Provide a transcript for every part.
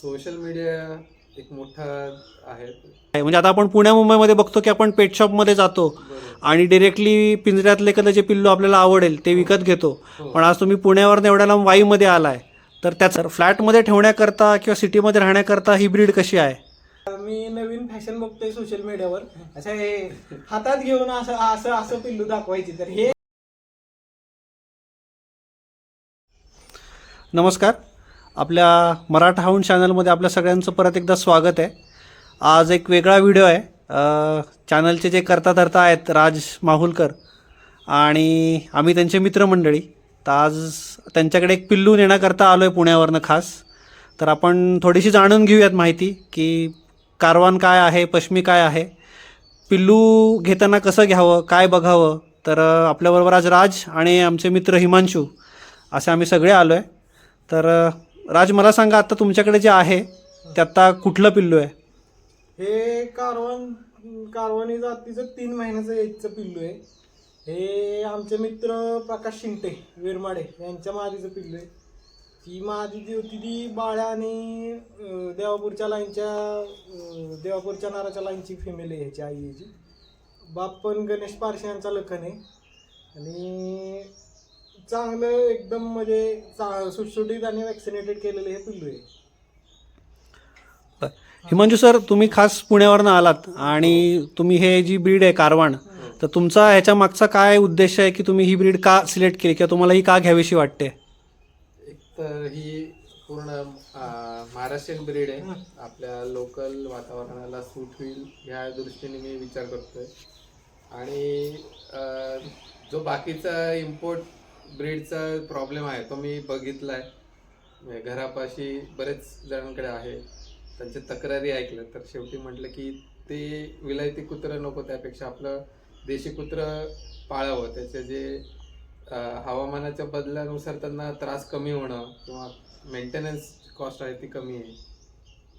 Social media एक मोठा आहे. म्हणजे आता आपण पुण्या मुंबईमध्ये बघतो की आपण पेट शॉपमध्ये जातो आणि डिरेक्टली पिंजऱ्यातले एखादं जे पिल्लू आपल्याला आवडेल ते विकत घेतो. हो. पण आज तुम्ही पुण्यावर एवढ्या लांब वाईमध्ये आलाय तर त्याचं फ्लॅटमध्ये ठेवण्याकरता किंवा सिटीमध्ये राहण्याकरता ही ब्रीड कशी आहे? मी नवीन फॅशन बघतोय सोशल मीडियावर असं हे हातात घेऊन असं असं असं पिल्लू दाखवायची. तर हे नमस्कार. आपल्या मराठा हाऊंड चॅनलमध्ये आपल्या सगळ्यांचं परत एकदा स्वागत आहे. आज एक वेगळा व्हिडिओ आहे. चॅनलचे जे करता धरता आहेत राज माहुलकर आणि आम्ही त्यांचे मित्रमंडळी. तर आज त्यांच्याकडे एक पिल्लू नेण्याकरता आलो आहे पुण्यावरनं खास. तर आपण थोडीशी जाणून घेऊयात माहिती की कारवान काय आहे पश्मी काय आहे पिल्लू घेताना कसं घ्यावं काय बघावं. तर आपल्याबरोबर आज राज आणि आमचे मित्र हिमांशू असे आम्ही सगळे आलो आहे तर राज मला सांगा आता तुमच्याकडे जे आहे ते आता कुठलं पिल्लू आहे? हे कारवण कारवणी जातीचं तीन महिन्याचं एजचं पिल्लू आहे. हे आमचे मित्र प्रकाश शिंगटे वेरमाडे यांच्या मादीचं पिल्लू आहे. ती मादी जी होती ती बाळ्या आणि अं, देवापूरच्या लाईनच्या अं, देवापूरच्या नाराच्या लाईनची फिमेल आहे ह्याची आई याची बाप पण गणेश पारशे यांचा लखन आहे. आणि चांगलं एकदम म्हणजे चा सुटसुटीत आणि वॅक्सिनेटेड केलेलं हे पिल्लू आहे. हिमांशू सर तुम्ही खास पुण्यावरनं आलात आणि तुम्ही हे जी ब्रीड आहे कारवाण तर तुमचा ह्याच्या मागचा काय उद्देश आहे की तुम्ही ही ब्रीड का सिलेक्ट केली किंवा तुम्हाला ही का घ्यावीशी वाटते? एक तर ही पूर्ण अं, महाराष्ट्रीयन ब्रीड आहे. आपल्या लोकल वातावरणाला सूट होईल ह्या दृष्टीने मी विचार करतोय. आणि अं, जो बाकीचा इम्पोर्ट ब्रीडचा प्रॉब्लेम आहे. तो मी बघितलाय. आहे घरापाशी बरेच जणांकडे आहे. त्यांच्या तक्रारी ऐकल्या. तर शेवटी म्हटलं की ते विलायती कुत्रं नको त्यापेक्षा आपलं देशी कुत्रं पाळावं. त्याचे जे हवामानाच्या बदलानुसार त्यांना त्रास कमी होणं किंवा मेंटेनन्स कॉस्ट आहे ती कमी आहे.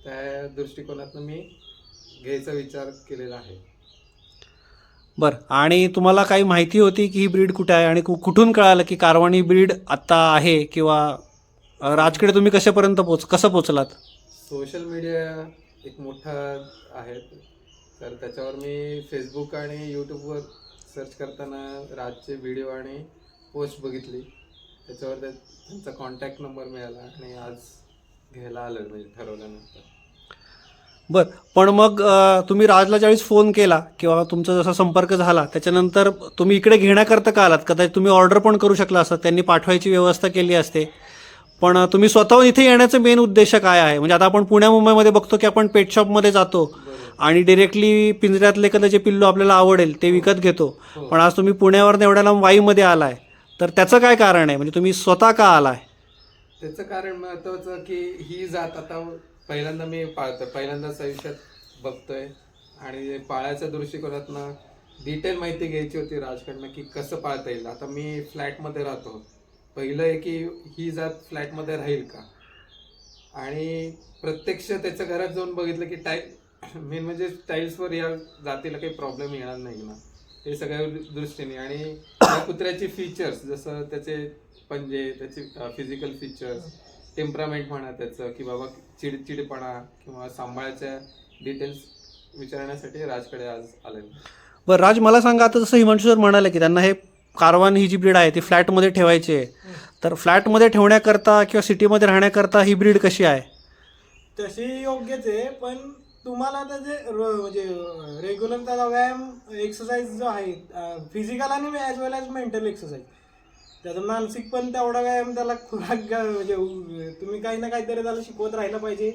त्या दृष्टिकोनातनं मी घ्यायचा विचार केलेला आहे. बरं. आणि तुम्हाला काही माहिती होती की ही ब्रीड कुठे आहे आणि कु- कुठून कळालं की कारवाणी ब्रीड आत्ता आहे किंवा अ, राजकडे तुम्ही कशापर्यंत पोच कसं पोचलात? सोशल मीडिया एक मोठा आहे. तर त्याच्यावर मी फेसबुक आणि यूट्यूबवर सर्च करताना राजचे व्हिडिओ आणि पोस्ट बघितली. त्याच्यावर त्या- त्यांचा कॉन्टॅक्ट नंबर मिळाला आणि आज घ्यायला आलं म्हणजे ठरवल्यानंतर. बरं पण मग तुम्ही राजला ज्यावेळेस फोन केला किंवा तुमचा जसा संपर्क झाला त्याच्यानंतर तुम्ही इकडे घेण्याकरता का आलात? कदाचित तुम्ही ऑर्डर पण करू शकला असता त्यांनी पाठवायची व्यवस्था केली असते. पण तुम्ही स्वतःहून इथे येण्याचं मेन उद्देश काय आहे? म्हणजे आता आपण पुण्या मुंबईमध्ये बघतो की आपण पेट शॉपमध्ये जातो आणि डिरेक्टली पिंजऱ्यातले कदा जे पिल्लू आपल्याला आवडेल ते विकत घेतो. पण आज तुम्ही पुण्यावर एवढ्या लांब वाईमध्ये आलाय तर त्याचं काय कारण आहे? म्हणजे तुम्ही स्वतः का आलाय? त्याचं कारण महत्वाचं की ही जात आता पहिल्यांदा मी पाळतोय पहिल्यांदाच आयुष्यात बघतोय. आणि पाळायच्या दृष्टिकोनातनं डिटेल माहिती घ्यायची होती राजकडनं की कसं पाळता येईल. आता मी फ्लॅटमध्ये राहतो. पहिलं आहे की ही जात फ्लॅटमध्ये राहील का? आणि प्रत्यक्ष त्याच्या घरात जाऊन बघितलं की टाय मेन म्हणजे टाईल्सवर या जातीला काही प्रॉब्लेम येणार नाही ना. हे सगळ्या दृष्टीने. आणि या कुत्र्याची फीचर्स जसं त्याचे पंजे त्याचे फिजिकल फीचर्स टेम्परामेंट म्हणा त्याचं की बाबा चिडचिडपणा किंवा सांभाळायच्या डिटेल्स विचारण्यासाठी राजकडे आज आले बरं राज मला सांगा आता जसं हिमांशू सर म्हणाले की त्यांना हे कारवान ही जी ब्रीड आहे ती फ्लॅटमध्ये ठेवायची आहे. तर फ्लॅटमध्ये ठेवण्याकरता किंवा सिटीमध्ये राहण्याकरता ही ब्रीड कशी आहे? तशी योग्यच आहे पण तुम्हाला त्याचे र- म्हणजे रेग्युलर त्याला व्यायाम एक्सरसाइज जो आहे फिजिकल आणि as well as mental exercise त्याचा मानसिक पण तेवढा व्यायाम त्याला खुराक म्हणजे तुम्ही काही ना काहीतरी त्याला शिकवत राहिलं पाहिजे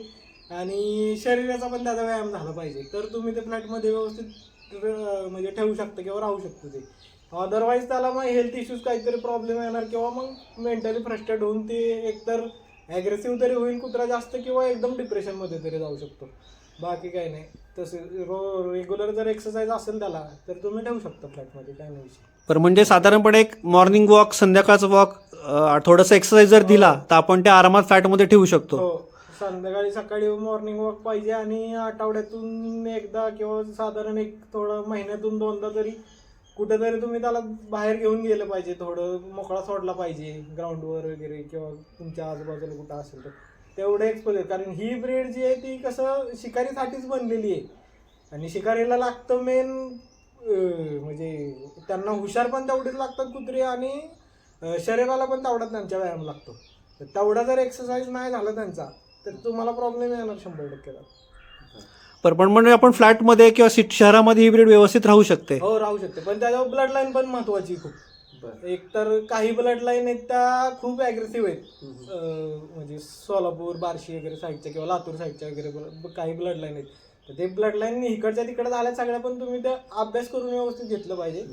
आणि शरीराचा पण त्याचा व्यायाम झाला पाहिजे. तर तुम्ही ते फ्लॅटमध्ये व्यवस्थित म्हणजे ठेवू शकता किंवा राहू शकतो ते. अदरवाईज त्याला मग हेल्थ इश्यूज काहीतरी प्रॉब्लेम येणार किंवा मग मेंटली फ्रस्ट्रेट होऊन ते एकतर ॲग्रेसिव्ह तरी होईल कुत्रा जास्त किंवा एकदम डिप्रेशनमध्ये तरी जाऊ शकतो. बाकी काही नाही. तसे रो रेग्युलर जर एक्सरसाइज असेल त्याला तर तुम्ही ठेवू शकता फ्लॅटमध्ये काही नाही विषय. बरं म्हणजे साधारणपणे एक मॉर्निंग वॉक संध्याकाळचं वॉक थोडंसं एक्सरसाइज जर दिला तर आपण ते आरामात फ्लॅटमध्ये ठेवू शकतो. हो. संध्याकाळी सकाळी मॉर्निंग वॉक पाहिजे आणि आठवड्यातून एकदा किंवा साधारण एक थोडं महिन्यातून दोनदा तरी कुठेतरी तुम्ही त्याला बाहेर घेऊन गेलं पाहिजे थोडं मोकळा सोडला पाहिजे ग्राउंडवर वगैरे किंवा तुमच्या आजूबाजूला कुठं असेल तर. तेवढं एक्सपोजर कारण ही ब्रीड जी आहे ती कसं शिकारीसाठीच बनलेली आहे. आणि शिकारीला लागतं मेन म्हणजे त्यांना हुशार पण तेवढीच लागतात कुत्री आणि शरीराला पण तेवढाच त्यांचा व्यायाम लागतो. तर तेवढा जर एक्सरसाइज नाही झाला त्यांचा तर तुम्हाला प्रॉब्लेम येणार शंभर टक्के बरं पण म्हणजे आपण फ्लॅटमध्ये किंवा सिट शहरामध्ये ही ब्रीड व्यवस्थित राहू शकते. हो राहू शकते. पण त्याच्यावर ब्लड लाईन पण महत्वाची खूप. बरं. एक तर काही ब्लड लाईन आहेत त्या खूप अग्रेसिव्ह आहेत. अं, म्हणजे सोलापूर बार्शी वगैरे साईडच्या किंवा लातूर साईडच्या वगैरे ब- काही ब्लड लाईन आहेत. तर ते ब्लड लाईन इकडच्या तिकडे झाल्या सगळ्या पण तुम्ही त्या अभ्यास करून व्यवस्थित घेतलं पाहिजे.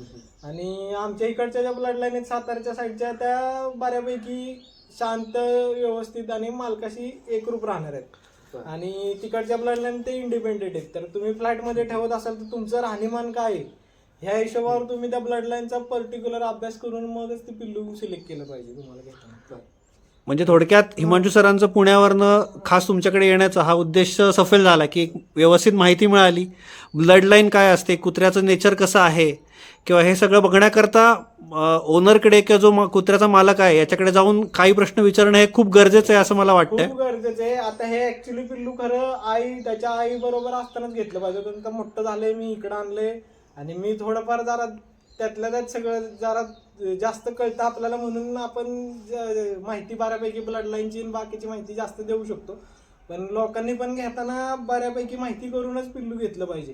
आणि आमच्या इकडच्या ज्या ब्लड लाईन आहेत सातारच्या साईडच्या त्या बऱ्यापैकी शांत व्यवस्थित आणि मालकाशी एकरूप राहणार आहेत. बरं. आणि तिकडच्या ब्लड लाईन ते इंडिपेंडेंट आहेत. तर तुम्ही फ्लॅटमध्ये ठेवत असाल तर तुमचं राहणीमान काय आहे? ह्या हिशोबावर तुम्ही त्या ब्लड लाईनचा पर्टिक्युलर अभ्यास करून मगच ते पिल्लू सिलेक्ट केलं पाहिजे तुम्हाला घेताना म्हणजे थोडक्यात हिमांशू सरांचं पुण्यावरनं खास तुमच्याकडे येण्याचा हा उद्देश सफल झाला की एक व्यवस्थित माहिती मिळाली. ब्लड लाईन काय असते? कुत्र्याचं नेचर कसं आहे? किंवा हे सगळं बघण्याकरता ओनरकडे किंवा जो कुत्र्याचा मालक आहे याच्याकडे जाऊन काही प्रश्न विचारणं हे खूप गरजेचं आहे असं मला वाटतंय. खूप गरजेचं आहे. आता हे ऍक्च्युली पिल्लू खरं आई त्याच्या आई बरोबर असतानाच घेतलं पाहिजे. मोठं झालंय मी इकडं आणलंय. आणि मी थोडंफार जरा त्यातल्या त्यात सगळं जरा जास्त कळतं आपल्याला म्हणून आपण ज- माहिती बऱ्यापैकी ब्लड लाईनची बाकीची माहिती जास्त देऊ शकतो. पण लोकांनी पण घेताना बऱ्यापैकी माहिती करूनच पिल्लू घेतलं पाहिजे.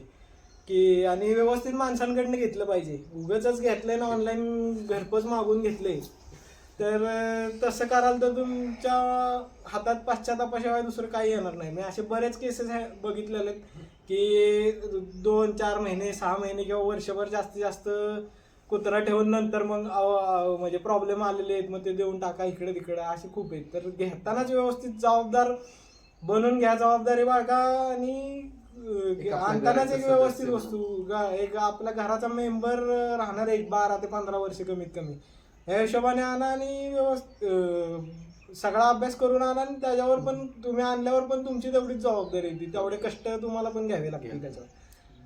की आणि व्यवस्थित माणसांकडनं घेतलं पाहिजे. उगाच घेतलंय ना ऑनलाईन घरपोच मागून घेतलंय. तर तसं कराल तर तुमच्या हातात पाश्चातापाशिवाय दुसरं काही येणार नाही. मी असे बरेच केसेस बघितलेले आहेत. की दोन चार महिने सहा महिने किंवा वर्षभर जास्तीत जास्त कुत्रा ठेवून नंतर मग म्हणजे प्रॉब्लेम आलेले आहेत मग ते देऊन टाका इकडे तिकडे असे खूप आहेत. तर घेतानाच व्यवस्थित जबाबदार बनून घ्या जबाबदारी बाळगा आणि आपल्या आणतानाच एक व्यवस्थित वस्तू एक आपला घराचा मेंबर राहणार एक बारा ते पंधरा वर्ष कमीत कमी. या हिशोबाने आणा आणि व्यवस्थित सगळा अभ्यास करून आणा आणि त्याच्यावर पण तुम्ही आणल्यावर पण तुमची तेवढीच जबाबदारी येते. तेवढे कष्ट तुम्हाला पण घ्यावे लागतील त्याच्यावर.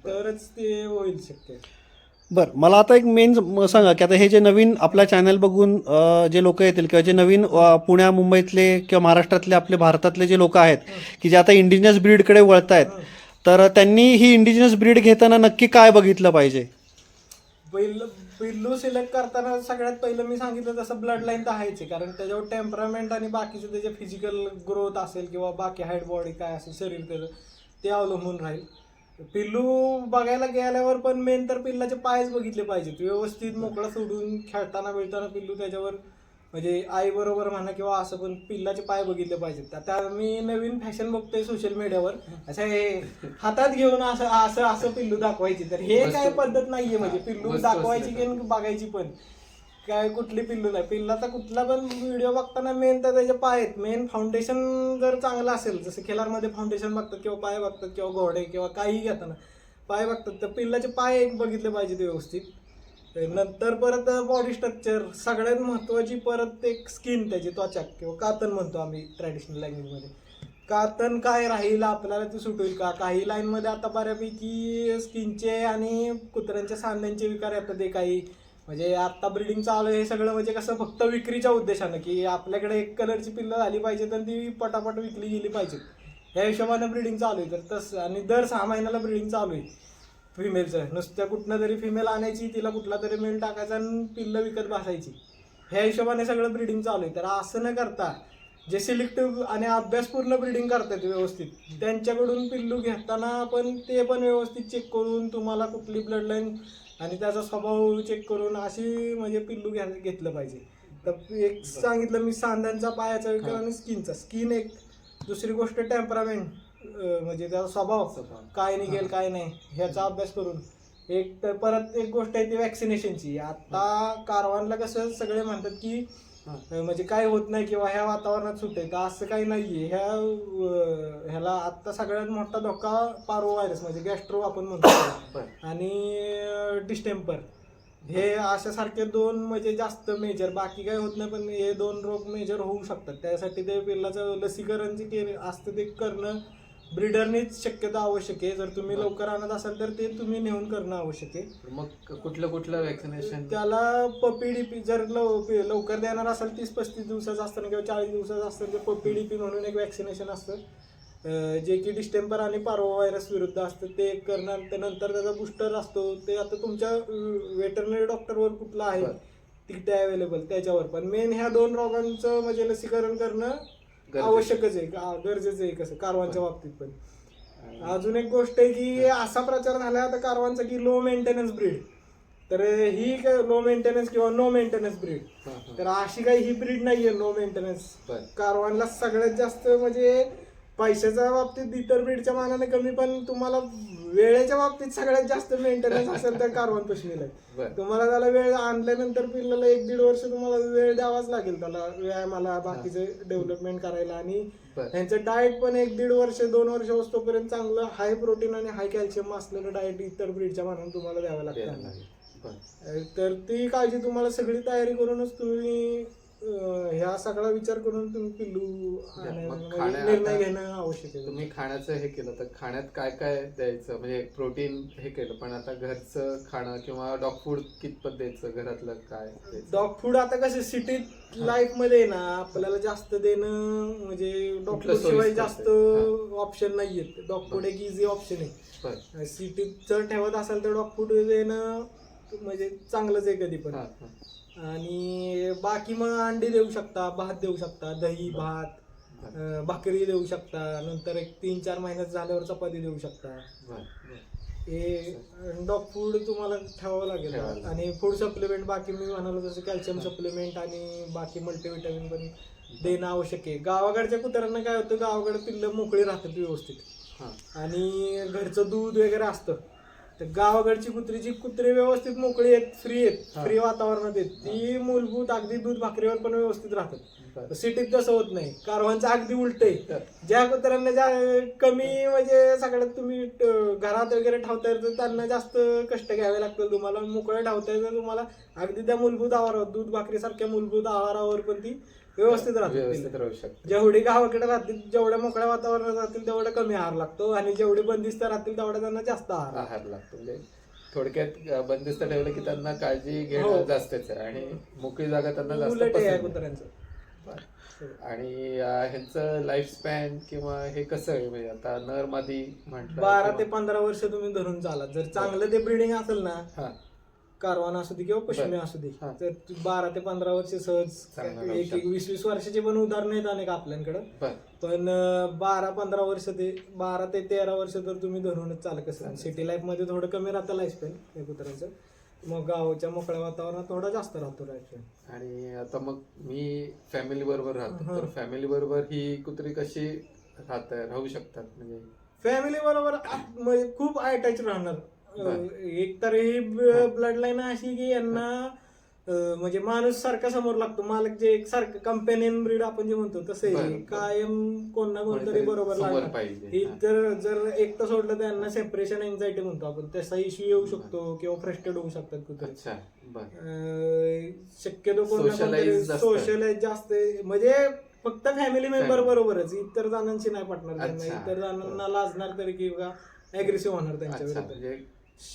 तरच ते होईल शक्य. बरं मला आता एक मेन सांगा की आता हे जे नवीन आपला चॅनल बघून जे लोक येतील किंवा जे नवीन पुण्या मुंबईतले किंवा महाराष्ट्रातले आपले भारतातले जे लोक आहेत की जे आता इंडिजिनस ब्रीडकडे वळत आहेत तर त्यांनी ही इंडिजिनस ब्रीड घेताना नक्की काय बघितलं पाहिजे? पहिलं पिल्लू सिलेक्ट करताना सगळ्यात पहिलं मी सांगितलं तसं ब्लड लाईन तर आहेच कारण त्याच्यावर टेम्परामेंट आणि बाकीचे त्याचे फिजिकल ग्रोथ असेल किंवा बाकी हाईट बॉडी काय असेल शरीर त्याचं ते अवलंबून राहील. पिल्लू बघायला गेल्यावर पण मेन तर पिल्लाचे पायच बघितले पाहिजेत. व्यवस्थित मोकळा सोडून खेळताना बिळताना पिल्लू त्याच्यावर म्हणजे आई बरोबर म्हणा किंवा असं पण पिल्लाचे पाय बघितले पाहिजेत. आता मी नवीन फॅशन बघतोय सोशल मीडियावर असं हे हातात घेऊन असं असं असं पिल्लू दाखवायची. तर हे काय पद्धत नाहीये म्हणजे पिल्लू दाखवायची की बघायची पण. काय कुठली पिल्लू नाही. पिल्लाचा कुठला पण व्हिडिओ बघताना मेन तर त्याचे पाय आहेत. मेन फाउंडेशन जर चांगलं असेल जसं खेळांमध्ये फाउंडेशन बघतात किंवा पाय बघतात किंवा घोडे किंवा काही घेताना पाय बघतात तर पिल्लाचे पाय एक बघितले पाहिजेत व्यवस्थित. नंतर परत बॉडी स्ट्रक्चर सगळ्यात महत्वाची परत एक स्किन त्याची त्वचा किंवा कातन म्हणतो आम्ही ट्रॅडिशनल लँग्वेजमध्ये कातन काय राहील आपल्याला ते सुट होईल का? काही लाईनमध्ये आता बऱ्यापैकी स्किनचे आणि कुत्र्यांच्या सांध्यांचे विकार येतात ते काही. म्हणजे आत्ता ब्रिडिंग चालू आहे हे सगळं म्हणजे कसं फक्त विक्रीच्या उद्देशानं की आपल्याकडे एक कलरची पिल्लं झाली पाहिजे तर ती पटापट विकली गेली पाहिजे. या हिशोबानं ब्रिडिंग चालू आहे. तर तसं आणि दर सहा महिन्याला ब्रिडिंग चालू आहे. फिमेलचं नुसत्या कुठनं तरी फिमेल आणायची तिला कुठला तरी मेल टाकायचा आणि पिल्लं विकत बसायची. ह्या हिशोबाने सगळं ब्रिडिंग चालू आहे. तर असं न करता जे सिलेक्टिव्ह आणि अभ्यासपूर्ण ब्रिडिंग करतात व्यवस्थित त्यांच्याकडून पिल्लू घेताना पण ते पण व्यवस्थित चेक करून तुम्हाला कुठली ब्लड लाईन आणि त्याचा स्वभाव चेक करून अशी म्हणजे पिल्लू घ्या घेतलं पाहिजे. तर एक सांगितलं मी सांध्यांचा पायाचा विकार आणि स्किनचा स्किन एक दुसरी गोष्ट टेम्परामेंट म्हणजे त्याचा स्वभाव स्वभाव. काय निघेल काय नाही ह्याचा अभ्यास करून एक तर परत एक गोष्ट आहे ती वॅक्सिनेशनची आता कारवानला कसं सगळे म्हणतात की हा. अं, म्हणजे काय होत नाही किंवा ह्या वातावरणात सुट आहे तर असं काही नाहीये ह्या अं, ह्याला आता सगळ्यात मोठा धोका पारो व्हायरस म्हणजे गॅस्ट्रो आपण म्हणतो बरं. आणि डिस्टेम्पर हे अशासारखे दोन म्हणजे जास्त मेजर बाकी काय होत नाही पण हे दोन रोग मेजर होऊ शकतात त्यासाठी ते पिल्लाचं लसीकरण जे केले असतं ते करणं ब्रिडरनेच शक्यतो आवश्यक आहे. जर तुम्ही लवकर आणत असाल तर ते तुम्ही नेऊन करणं आवश्यक आहे. मग कुठलं कुठलं वॅक्सिनेशन त्याला पपी डीपी जर लव- लवकर देणार असेल तीस पस्तीस दिवसाचं असतं किंवा चाळीस दिवसाचं असतं तर पपी डीपी म्हणून एक वॅक्सिनेशन असतं. जे की डिस्टेंपर आणि पार्वा व्हायरस विरुद्ध असतं ते करणार त्यानंतर त्याचा बुस्टर असतो. ते आता तुमच्या वेटरनरी डॉक्टरवर कुठला आहे. तिथे अवेलेबल त्याच्यावर. पण मेन ह्या दोन रोगांचं म्हणजे लसीकरण करणं. आवश्यकच आहे. गरजेचं आहे कसं कारवांच्या बाबतीत पण. अजून एक गोष्ट आहे की असा प्रचार झाला आता कारवांचा की लो मेंटेनन्स ब्रीड तर ही लो मेंटेनन्स किंवा नो मेंटेनन्स ब्रीड हां, हां. तर अशी काही ही ब्रीड नाहीये नो मेंटेनन्स बरं. कारवानला सगळ्यात जास्त म्हणजे पैशाच्या बाबतीत इतर ब्रीडच्या मानाने कमी पण तुम्हाला वेळेच्या बाबतीत सगळ्यात जास्त मेंटेनन्स असेल तर कारवान पश्मीला. बरं. तुम्हाला त्याला वेळ आणल्यानंतर पिल्लाला एक दीड वर्ष तुम्हाला वेळ द्यावाच लागेल त्याला व्यायामाला बाकीचे डेव्हलपमेंट करायला आणि बरं. त्यांचं डाएट पण एक दीड वर्ष दोन वर्ष असतोपर्यंत चांगलं हाय प्रोटीन आणि हाय कॅल्शियम असलेलं डाएट इतर ब्रीडच्या मानाने तुम्हाला द्यावं लागतं लागेल. बरं. तर ती काळजी तुम्हाला सगळी तयारी करूनच तुम्ही ह्या सगळा विचार करून तुम्ही पिल्लू खाण्या- निर्णय घेणं आवश्यक आहे तुम्ही खाण्याचं हे केलं तर खाण्यात काय काय द्यायचं म्हणजे प्रोटीन हे केलं पण आता घरचं खाणं किंवा डॉग फूड कितपत द्यायचं घरातलं काय द्यायचं? डॉग फूड आता कसं सिटीत लाईफमध्ये ना आपल्याला जास्त देणं म्हणजे डॉग फूड शिवाय सोयीस्कर जास्त आहे? ऑप्शन नाहीयेत डॉग फूड एक इझी ऑप्शन आहे. सिटीत जर ठेवत असाल तर डॉग फूड देणं म्हणजे चांगलंच आहे कधी पण हां, हां. आणि बाकी मग अंडी देऊ शकता भात देऊ शकता दही भात अं, भाकरी देऊ शकता नंतर एक तीन चार महिन्यात झाल्यावर चपाती देऊ शकता. हे डॉग फूड तुम्हाला ठेवावं लागेल ठेवावं लागेल. आणि फूड सप्लिमेंट बाकी मी म्हणालो जसं कॅल्शियम सप्लिमेंट आणि बाकी मल्टीविटामिन पण देणं आवश्यक आहे गावाकडच्या कुत्र्यांना काय होतं गावाकडे पिल्लं मोकळी राहतात व्यवस्थित. आणि घरचं दूध वगैरे असतं तर गावाकडची कुत्री जी कुत्री व्यवस्थित मोकळी आहेत फ्री आहेत. फ्री वातावरणात आहेत ती मूलभूत अगदी दूध भाकरीवर पण व्यवस्थित राहतात. सिटीत तसं होत नाही. कारवांचं अगदी उलट आहे. ज्या कुत्र्यांना ज्या कमी म्हणजे सगळ्यात तुम्ही घरात वगैरे ठेवताय तर त्यांना जास्त कष्ट घ्यावे लागतील तुम्हाला. मोकळे ठेवताय तर तुम्हाला अगदी त्या मूलभूत आहारावर दूध भाकरी सारख्या मूलभूत आहारावर पण ती व्यवस्थित राहते व्यवस्थित राहू शकते जेवढी गावाकडे राहतील जेवढ्या मोकळ्या वातावरणात राहतील तेवढा कमी आहार लागतो आणि जेवढे बंदिस्त राहतील तेवढा त्यांना जास्त आहार लागतो. आहार लागतो म्हणजे थोडक्यात बंदिस्त ठेवलं की त्यांना काळजी हो. घेणं जास्तच आहे आणि मोकळी जागा त्यांना जास्त उलट आहे या पसंत आहे. कुत्र्यांचं. आणि अं, ह्यांचं लाईफ स्पॅन किंवा हे कसं आहे म्हणजे आता नर मादी म्हटलं बारा ते किंवा- पंधरा वर्ष तुम्ही धरून चालात जर चांगलं ते ब्रिडिंग असेल ना हां कारवान असू दे किंवा पश्चिमी. असू दे हा. तर तू बारा ते पंधरा वर्ष सहज चांगलं एक एक शकतं. वीस वीस वर्षाचे पण उदाहरण आहेत अनेक आपल्याकडं बर पण अं, बारा पंधरा वर्ष ते बारा ते तेरा वर्ष तर तुम्ही धरूनच चालत कसं सिटी लाईफमध्ये थोडं कमी राहतं लाईफ स्पेन या कुत्र्यांचं मग गावच्या मोकळ्या वातावरणात थोडा जास्त राहतो लाईफ स्पेन आणि आता मग मी फॅमिली बरोबर राहतो हा. तर फॅमिली बरोबर ही कुत्री कशी राहत राहू शकतात म्हणजे फॅमिली बरोबर म्हणजे खूप अटॅच राहणार एक तर ही ब्लड लाईन अशी की यांना म्हणजे माणूस सारखा समोर लागतो मालक जे एक सारखं कंपॅनियन ब्रीड आपण जे म्हणतो तसं. कायम कोण ना कोणतरी बरोबर. ही हा. तर जर एकटं सोडलं तर यांना सेपरेशन एन्झायटी म्हणतो आपण तसा इश्यू येऊ शकतो किंवा फ्रस्ट्रेट होऊ शकतात अं, शक्यतो कोण. सोशलाइज जास्त. म्हणजे फक्त फॅमिली मेंबर. बरोबरच इतर जणांशी नाही पटणार त्यांना. इतर जणांना लाजणार तरी किंवा अग्रेसिव्ह होणार त्यांच्या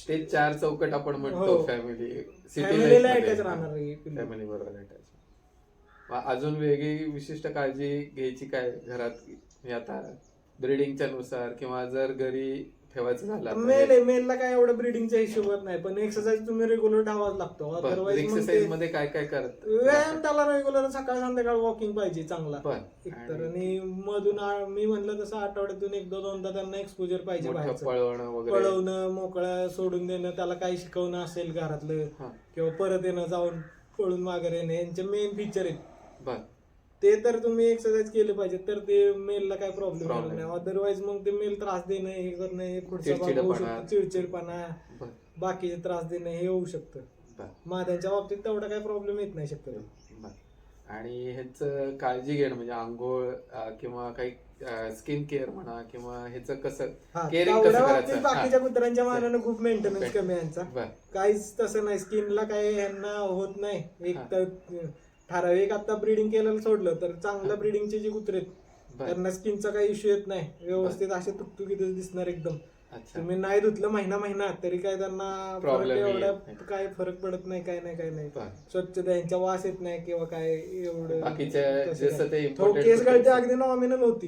ते चार चौकट आपण म्हणतो हो. फॅमिली फॅमिलीला अटॅच राहणार ही पिल्लू. फॅमिली बरोबर अटॅच अजून वेगळी विशिष्ट काळजी घ्यायची काय घरात हे आता ब्रिडिंगच्या नुसार किंवा जर घरी ठेवायचं झालं आता मेल हे- आहे मेलला काय एवढं ब्रिडिंगच्या हिशोबात नाही पण एक्सरसाइज तुम्ही रेग्युलर ठेवाच लागतो. एक्सरसाइजमध्ये काय काय करत व्यायाम त्याला रेग्युलर सकाळ संध्याकाळ वॉकिंग पाहिजे चांगला. एकतर आणि मधून मी म्हणलं तसं आठवड्यातून एकदा दोनदा त्यांना एक्सपोजर पाहिजे. पळवणं मोकळा सोडून देणं त्याला काही शिकवणं असेल घरातलं किंवा परत येणं जाऊन पळून मागे येणं यांचे मेन फीचर आहेत. ते तर तुम्ही एक्सरसाइज केले पाहिजे तर ते मेलला काय प्रॉब्लेम Problem. नाही. अदरवाईज मग ते मेल त्रास देणं हे करणं हे पुढचा भाग होऊ चिडचिडपणा. शकतो. चिडचिडपणा. बर. बाकीचे त्रास देणं हे होऊ शकतं. बर. माद्यांच्या बाबतीत तेवढा काही प्रॉब्लेम येत नाही शक्यतो बर. आणि ह्याचं काळजी घेणं म्हणजे आंघोळ अं, किंवा काही स्किन केअर म्हणा किंवा ह्याचं कसं हा, तेवढ्या कसं बाबतीत करायचं? बाकीच्या. कुत्र्यांच्या मानानं खूप मेंटेनन्स कमी आहे यांचा. बर. काहीच तसं नाही. स्किनला काही ह्यांना होत नाही. एक हा. तर ठराविक आता ब्रिडिंग केलेलं सोडलं तर चांगल्या ब्रिडिंगचे जे कुत्रे. त्यांना स्किनचा काही इश्यू येत नाही. व्यवस्थित असे तुकतुकीतच दिसणार एकदम. तुम्ही नाही धुतलं महिना महिना तरी काय त्यांना एवढा. काय फरक पडत नाही काय नाही काय नाही. स्वच्छता यांच्या वास येत नाही किंवा काय एवढं केस गळती अगदी नॉमिनल होती.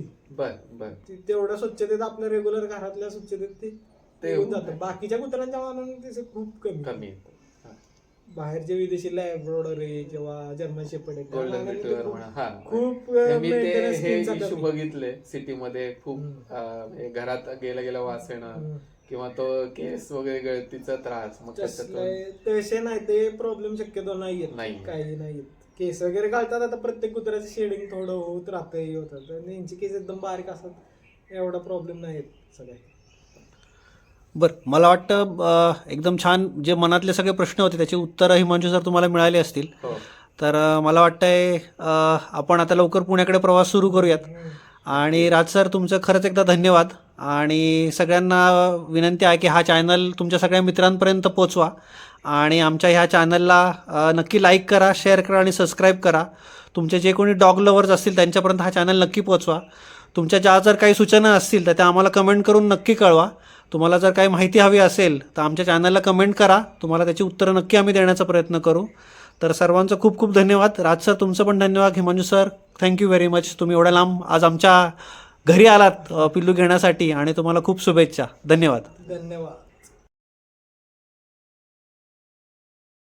तेवढ्या स्वच्छतेत आपल्या रेग्युलर घरातल्या स्वच्छतेत ते बाकीच्या कुत्र्यांच्या मानाने खूप कमी. कमी. बाहेरचे विदेशी लॅब्रोडर किंवा जर्मन त्या गोल्डन रिट्रीव्हर म्हणा हा खूप मी ते maintenance हे इश्यू. बघितले सिटी मध्ये खूप हम्म. अं, घरात गेला गेला वास येणं हम्म. किंवा तो केस वगैरे गळतीचा त्रास मग त्याच्यातून तसले- तसे नाही ते प्रॉब्लेम शक्यतो नाही. काही नाही केस वगैरे घालतात आता प्रत्येक कुत्र्याचं शेडिंग थोडं होत राहतं हे होतं आणि यांची केस एकदम बारीक असतात एवढा प्रॉब्लेम नाही येत सगळे बरं मला वाटतं एकदम छान जे मनातले सगळे प्रश्न होते त्याची उत्तरं हिमांशू सर तुम्हाला मिळाली असतील. हो. तर मला वाटतंय आपण आता लवकर पुण्याकडे प्रवास सुरू करूयात. आणि राज सर तुमचं खरंच एकदा धन्यवाद. आणि सगळ्यांना विनंती आहे की हा चॅनल तुमच्या सगळ्या मित्रांपर्यंत पोचवा. आणि आमच्या ह्या चॅनलला नक्की लाईक करा शेअर करा आणि सबस्क्राईब करा. तुमचे जे कोणी डॉग लवर्स असतील त्यांच्यापर्यंत हा चॅनल नक्की पोचवा. तुमच्या ज्या जर काही सूचना असतील तर त्या आम्हाला कमेंट करून नक्की कळवा. तुम्हाला जर काही माहिती हवी असेल तर आमच्या चॅनलला कमेंट करा. तुम्हाला त्याची उत्तरं नक्की आम्ही देण्याचा प्रयत्न करू. तर सर्वांचं खूप खूप धन्यवाद. राज सर तुमचं पण धन्यवाद. Himanju sir thank you very much तुम्ही एवढ्या लांब आज आमच्या घरी आलात पिल्लू घेण्यासाठी आणि तुम्हाला खूप शुभेच्छा. धन्यवाद. धन्यवाद.